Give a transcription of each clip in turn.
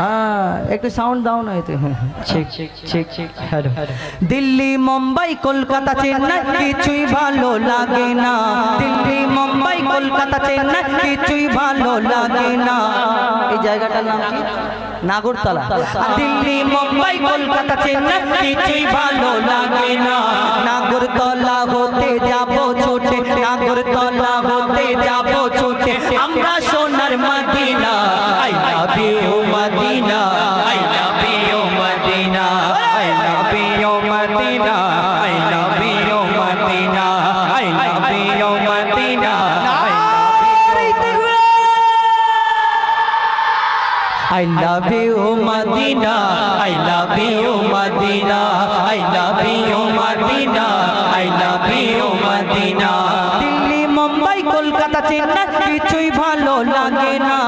হ্যাঁ একটু সাউন্ড দাও না এতে দিল্লি মুম্বাই কলকাতা চেন্নাই কিছুই ভালো লাগে না। দিল্লি মুম্বাই কলকাতা চেন্নাই কিছুই ভালো লাগে না। এই জায়গাটার নাম কি? নাগরতলা। দিল্লি মুম্বাই কলকাতা চেন্নাই কিছুই ভালো লাগে না। নাগরতলা হতে যাব ছোটে। নাগরতলা I love you Madina I love you Madina Delhi, Mumbai, Kolkata, Chennai, কিছুই ভালো লাগে না।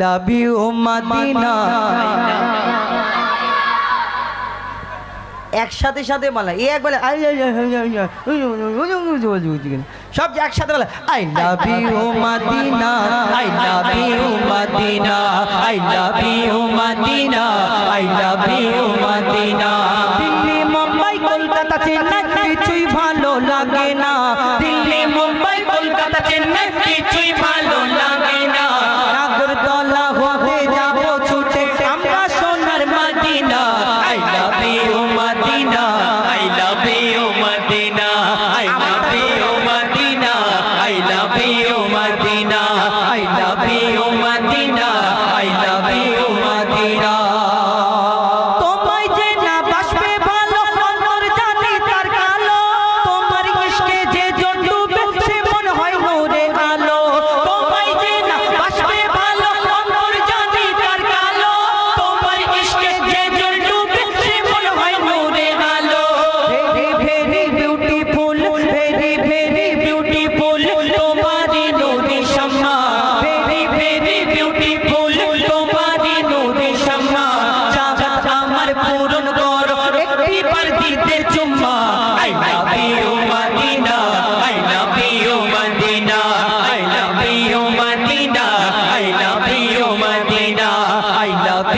লাভ ইউ মাদিনা একসাথে সাথে বলা এ এক বলে I I, I, I, I, I, সব একসাথে বলে I love you Madina I love you Madina I love you Madina I love you Madina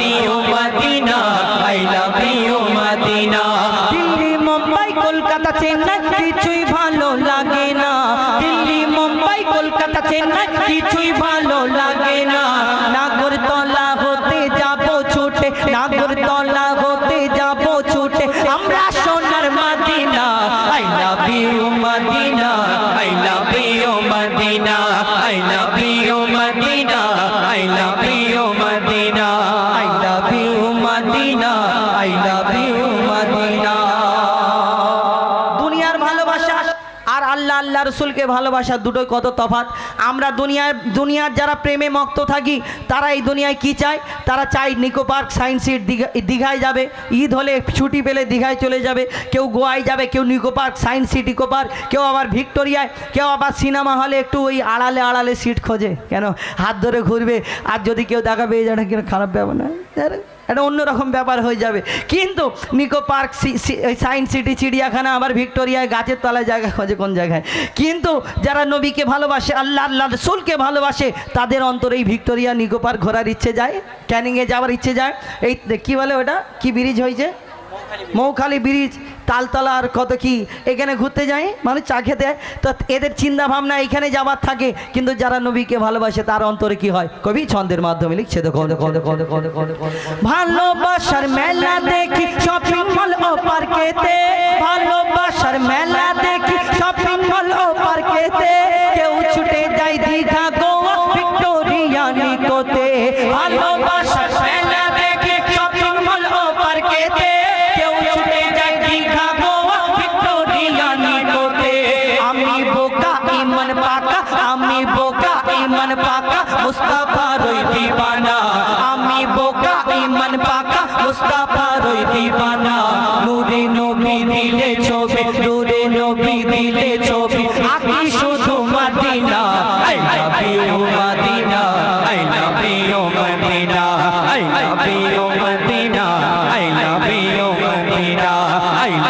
you Madina I love you Madina. Delhi Mumbai Kolkata Chennai রসুলকে ভালোবাসা, দুটোই কত তফাৎ। আমরা দুনিয়ার দুনিয়ার যারা প্রেমে মক্ত থাকি, তারা এই দুনিয়ায় কি চায়? তারা চায় Nicco Park Science City Digha দীঘায় যাবে। ঈদ হলে ছুটি পেলে দীঘায় চলে যাবে। কেউ গোয়ায় যাবে, কেউ Nicco Park Science City eco park, কেউ আবার ভিক্টোরিয়ায়, কেউ আবার সিনেমা হলে একটু ওই আড়ালে আড়ালে সিট খোঁজে। কেন? হাত ধরে ঘুরবে। আর যদি কেউ দেখা পেয়ে যায় কেন খারাপ ব্যাপার না একটা অন্যরকম ব্যাপার হয়ে যাবে। কিন্তু নিকো পার্ক সায়েন্স সিটি চিড়িয়াখানা আবার ভিক্টোরিয়ায় গাছের তলায় জায়গা খোঁজে কোন জায়গায়? কিন্তু যারা নবীকে ভালোবাসে আল্লাহ আল্লাহ রসুলকে ভালোবাসে তাদের অন্তরে এই ভিক্টোরিয়া নিকো পার্ক ঘোরার ইচ্ছে যায় ক্যানিংয়ে যাওয়ার ইচ্ছে যায়। এই কি বলে ওটা? কি ব্রিজ হয়েছে? মৌখালি ব্রিজ তালতলা আর কত কি, এখানে ঘুরতে যায়, মানুষ চা খেতে তো এদের চিন্তা ভাবনা এখানে যাবার থাকে, কিন্তু যারা নবীকে ভালোবাসে, তার অন্তরে কি হয়? কবি ছন্দের মাধ্যমে লিখছে, দেখো ভালোবাসার মেলা দেখি শপিং মল ও পার্কেতে ভালোবাসার মেলা দেখি শপিং মল ও পার্কেতে ছবি দূরে নবী দিলে ছবি। আকি শুধু Madina. I love you Madina. I love you Madina. I I I I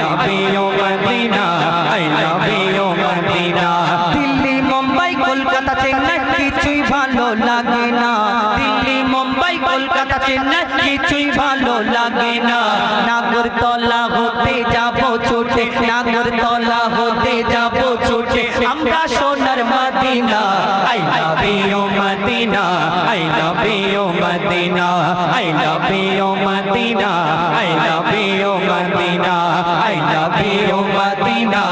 Delhi, Mumbai, Kolkata, Chennai কিছুই ভালো লাগে না। দিল্লি, মুম্বাই, কলকাতা, চেন্নাই কিছুই ভালো লাগে না। নাগরতলা হতে যাব ছুটে নাগরতলা হতে যাব ছুটে। আমরা সোনার Madina, I love you Madina, I love you Madina, I love you Madina, I love you Madina, I love you Madina,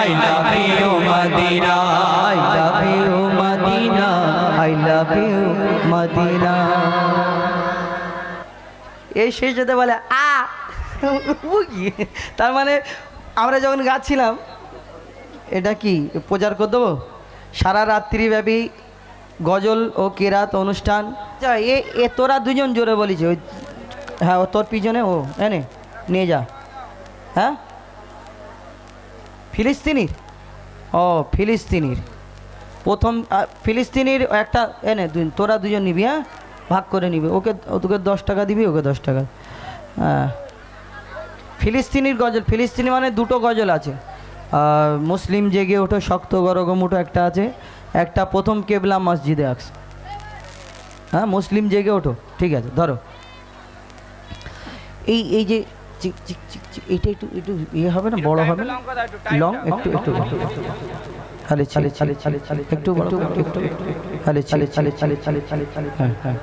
I love you Madina, I love you Madina, I love you Madina. এই শেষ যেতে বলে, আ ও কি? তার মানে আমরা যখন গাচ্ছিলাম এটা কি, প্রচার করে দেবো? সারা রাত্রিব্যাপী গজল ও কেরাত অনুষ্ঠান। এ এ তোরা দুজন জোরে বলিস, ওই হ্যাঁ ও তোর পিছনে, ও এনে নিয়ে যা। হ্যাঁ? ফিলিস্তিনির? ও, ফিলিস্তিনির। প্রথম ফিলিস্তিনির একটা এনে তোরা দুজন নিবি হ্যাঁ? ভাগ করে নিবি। ওকে, তোকে দশ টাকা দিবি, ওকে দশ টাকা। হ্যাঁ। ফিলিস্তিনির গজল ফিলিস্তিনি মানে দুটো গজল আছে। মুসলিম জেগে ওঠো শক্ত গরগম উঠো একটা আছে। একটা প্রথম কেবলা মসজিদে আস। হ্যাঁ মুসলিম জেগে ওঠো ঠিক আছে ধরো। এই এই যে চিক চিক চিক চিক এইটা একটু একটু ইয়ে হবে না বড় হবে না? লং একটু একটু একটু। হালে চালে চালে চালে চালে একটু বড় একটু একটু হালে চালে চালে চালে চালে চালে চালে হ্যাঁ হ্যাঁ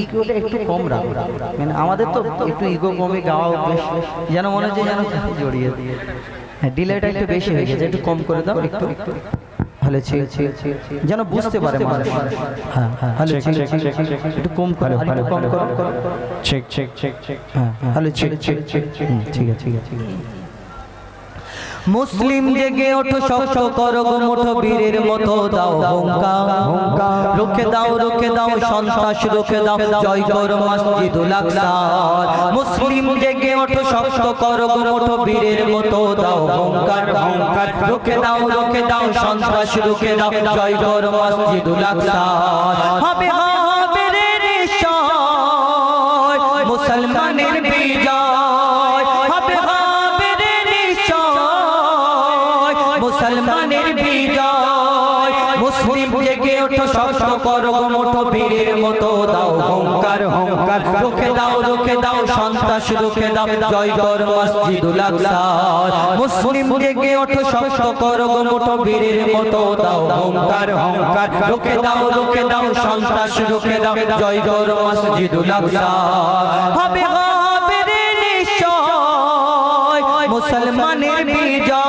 ইগোটা একটু কম রাখো মানে আমাদের তো একটু ইগো কমে গাওয়া অভ্যেস যেন মনে হচ্ছে যেন জড়িয়ে দিয়ে হ্যাঁ ডিলেটা একটু বেশি হয়ে গেছে একটু কম করে দাও একটু হালে ছিলে ছিলে যেন বুঝতে পারে হ্যাঁ হ্যাঁ ছিলে একটু কম করো একটু কম করো চেক চেক চেক চেক হ্যাঁ হ্যালো ঠিক ঠিক ঠিক ঠিক আছে ঠিক আছে মুসলিম জেগে ওঠো শক্ত করো গো মুঠো বীরের মতো, দাও হুঙ্কা হুঙ্কা রুখে দাও রুখে দাও, সন্ত্রাস রুখে দাও, জয় কর মসজিদুল আকসা। মুসলিম জেগে ওঠো, শক্ত করো গো মুঠো বীরের মতো, দাও হুঙ্কার হুঙ্কার। রুখে দাও রুখে দাও, সন্ত্রাস রুখে দাও, জয় কর মসজিদুল আকসা। হবে। দাও হুঙ্কার হুঙ্কার। রুখে দাও রুখে দাও সন্ত্রাস, রুখে দাও জয় মসজিদুল আকসা। মুসলিম জেগে ওঠো, শক্ত করো গো মুঠো বীরের মতো। দাও হুঙ্কার হুঙ্কার। রুখে দাও রুখে দাও সন্ত্রাস, রুখে দাও জয় মসজিদুল আকসা। হবে হবে রে নিশ্চয়। মুসলমানের বিজয়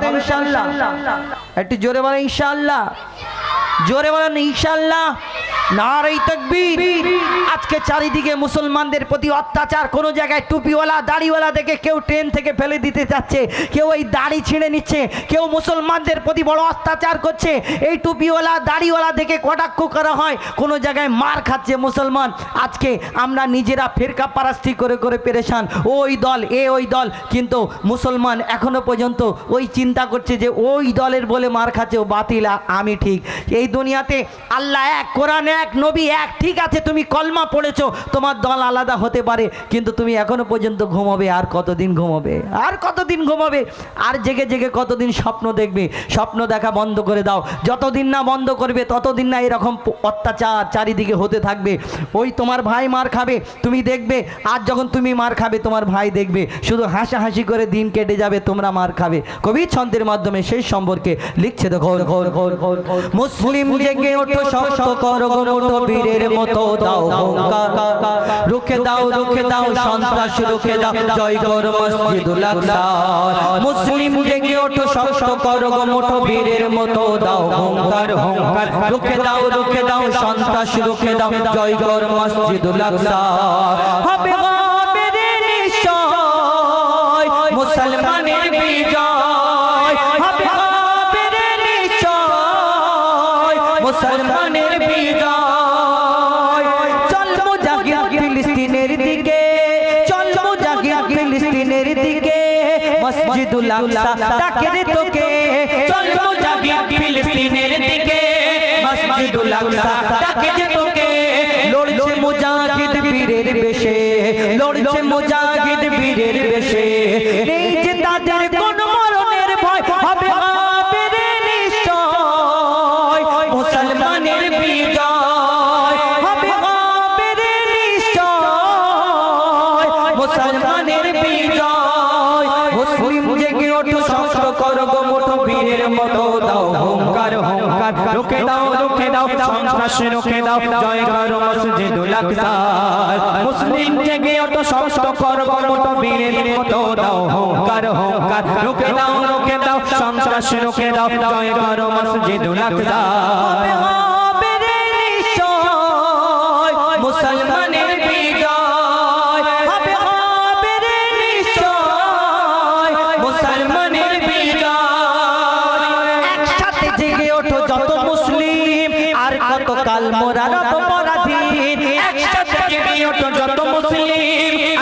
তো ইনশাআল্লাহ। একটু জোরে বলেন ইনশাল্লাহ জোরে বলেন ইনশাআল্লাহ। নারাই তকবীর। আজকে চারিদিকে মুসলমানদের প্রতি অত্যাচার, কোনো জায়গায় টুপিওয়ালা, দাড়িওয়ালা দেখে কেউ ট্রেন থেকে ফেলে দিতে যাচ্ছে, কেউ এই দাড়ি ছিঁড়ে নিচ্ছে, কেউ মুসলমানদের প্রতি বড় অত্যাচার করছে, এই টুপিওয়ালা, দাড়িওয়ালা দেখে কটাক্ষ করা হয়, কোনো জায়গায় মার খাচ্ছে মুসলমান। আজকে আমরা নিজেরা ফেরকা পারাস্তি করে করে পেরেশান, ওই দল, এ ওই দল, কিন্তু মুসলমান এখনও পর্যন্ত ওই চিন্তা করছে যে ওই দলের বলে মার খাচ্ছে, ও বাতিল, আমি ঠিক। এই দুনিয়াতে আল্লাহ এক, কোরআন এক নবী এক ঠিক আছে তুমি কলমা পড়েছো তোমার দল আলাদা হতে পারে কিন্তু তুমি এখনও পর্যন্ত ঘুমাবে আর কতদিন ঘুমাবে? আর কতদিন ঘুমাবে? আর জেগে জেগে কতদিন স্বপ্ন দেখবে? স্বপ্ন দেখা বন্ধ করে দাও। যতদিন না বন্ধ করবে ততদিন না এরকম অত্যাচার চারিদিকে হতে থাকবে। ওই তোমার ভাই মার খাবে তুমি দেখবে আর যখন তুমি মার খাবে তোমার ভাই দেখবে। শুধু হাসাহাসি করে দিন কেটে যাবে তোমরা মার খাবে। কবি ছন্দের মাধ্যমে সেই সম্পর্কে লিখছে তো ঘোর ঘোর ঘোর ঘোর ঘোর। মুসলিম জেগে ওঠো শক্ত করো ওঠো বীরের মতো দাও হুঙ্কার। রুখে দাও রুখে দাও, সন্ত্রাস রুখে দাও। জয় কর মসজিদুল আকসা। মুসলিম জেগে ওঠো, শক্ত কর গো মোটো বীরের মতো দাও হুঙ্কার হুঙ্কার। রুখে দাও রুখে দাও, সন্ত্রাস রুখে দাও। জয় কর মসজিদুল হবে মুসলমানের বিজয়। চল মুজাহিদ ফিলিস্তিনের দিকে। চল মুজাহিদ ফিলিস্তিনের দিকে। মসজিদুল আকসা তাকে তোকে। চল মুজাহিদ ফিলিস্তিনের দিকে। মসজিদুল আকসা তোকে। লড়ছে মুজাহিদ বীরের বেশে। লড়ছে মুজাহিদ বীরের বেশে। সন্ত্রাস রুকে দাও জয় করো মসজিদুল আকসা। মুসলিম জেগে ওঠো শক্ত করব মতো বীরের মতো দাও হংকার হংকার রুকে দাও রুকে দাও সন্ত্রাস রুকে দাও জয় করো মসজিদুল আকসা। আর কাল মোরা রব পরাধীন একসাথে জেগে ওঠো যত মুসলিম।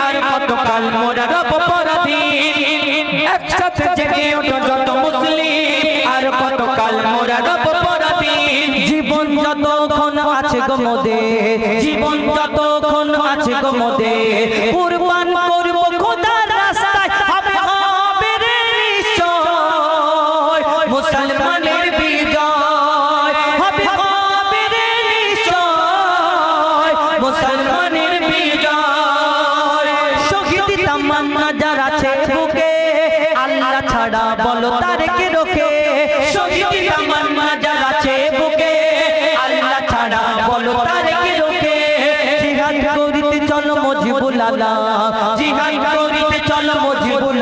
আর কত কাল মোরা রব পরাধীন একসাথে জেগে ওঠো যত মুসলিম। আর কত কাল মোরা রব পরাধীন জীবন যতক্ষণ আছে গো মোদের জীবন যতক্ষণ আছে গো মোদের কুরবান করিতে চলো মজিবুল আলা জিহাদ করিতে চলো মজিবুল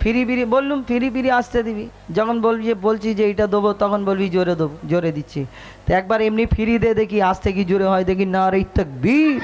ফিরি ফিরি বললুম, ফিরি ফিরি আসতে দিবি। যখন বলবি যে, বলছি যে এটা দেবো, তখন বলবি জোরে দেবো, জোরে দিচ্ছি। তো একবার এমনি ফিরি দে দেখি, আসতে কি জোরে হয়? দেখি না রে তকবীর